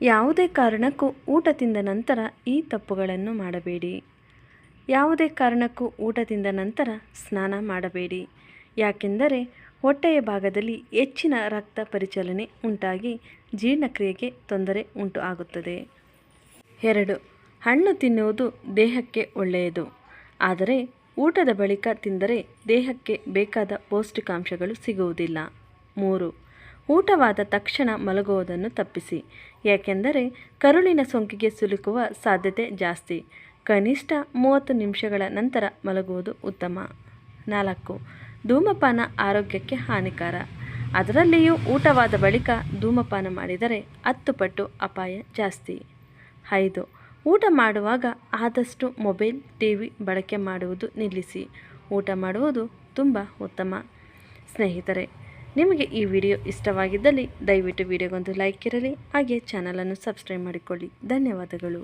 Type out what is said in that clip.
ಯಾವುದೇ ಕಾರಣಕ್ಕೂ ಊಟ ತಿಂದ ನಂತರ ಈ ತಪ್ಪುಗಳನ್ನು ಮಾಡಬೇಡಿ. ಯಾವುದೇ ಕಾರಣಕ್ಕೂ ಊಟ ತಿಂದ ನಂತರ ಸ್ನಾನ ಮಾಡಬೇಡಿ. ಯಾಕೆಂದರೆ ಹೊಟ್ಟೆಯ ಭಾಗದಲ್ಲಿ ಹೆಚ್ಚಿನ ರಕ್ತ ಪರಿಚಲನೆ ಉಂಟಾಗಿ ಜೀರ್ಣಕ್ರಿಯೆಗೆ ತೊಂದರೆ ಉಂಟು ಆಗುತ್ತದೆ. ಎರಡು, ಹಣ್ಣು ತಿನ್ನುವುದು ದೇಹಕ್ಕೆ ಒಳ್ಳೆಯದು. ಆದರೆ ಊಟದ ಬಳಿಕ ತಿಂದರೆ ದೇಹಕ್ಕೆ ಬೇಕಾದ ಪೌಷ್ಟಿಕಾಂಶಗಳು ಸಿಗುವುದಿಲ್ಲ. ಮೂರು ಊಟವಾದ ತಕ್ಷಣ ಮಲಗುವುದನ್ನು ತಪ್ಪಿಸಿ. ಯಾಕೆಂದರೆ ಕರುಳಿನ ಸೋಂಕಿಗೆ ಸಿಲುಕುವ ಸಾಧ್ಯತೆ ಜಾಸ್ತಿ. ಕನಿಷ್ಠ ಮೂವತ್ತು ನಿಮಿಷಗಳ ನಂತರ ಮಲಗುವುದು ಉತ್ತಮ. ನಾಲ್ಕು. ಧೂಮಪಾನ ಆರೋಗ್ಯಕ್ಕೆ ಹಾನಿಕಾರ. ಅದರಲ್ಲಿಯೂ ಊಟವಾದ ಬಳಿಕ ಧೂಮಪಾನ ಮಾಡಿದರೆ ಹತ್ತು ಪಟ್ಟು ಅಪಾಯ ಜಾಸ್ತಿ. ಐದು. ಊಟ ಮಾಡುವಾಗ ಆದಷ್ಟು ಮೊಬೈಲ್ ಟಿ ವಿ ಬಳಕೆ ಮಾಡುವುದು ನಿಲ್ಲಿಸಿ. ಊಟ ಮಾಡುವುದು ತುಂಬ ಉತ್ತಮ. ಸ್ನೇಹಿತರೆ ನಿಮಗೆ ಈ ವಿಡಿಯೋ ಇಷ್ಟವಾಗಿದ್ದಲ್ಲಿ ದಯವಿಟ್ಟು ವಿಡಿಯೋಗೊಂದು ಲೈಕ್ ಇರಲಿ ಹಾಗೆ ಚಾನಲನ್ನು ಸಬ್ಸ್ಕ್ರೈಬ್ ಮಾಡಿಕೊಳ್ಳಿ. ಧನ್ಯವಾದಗಳು.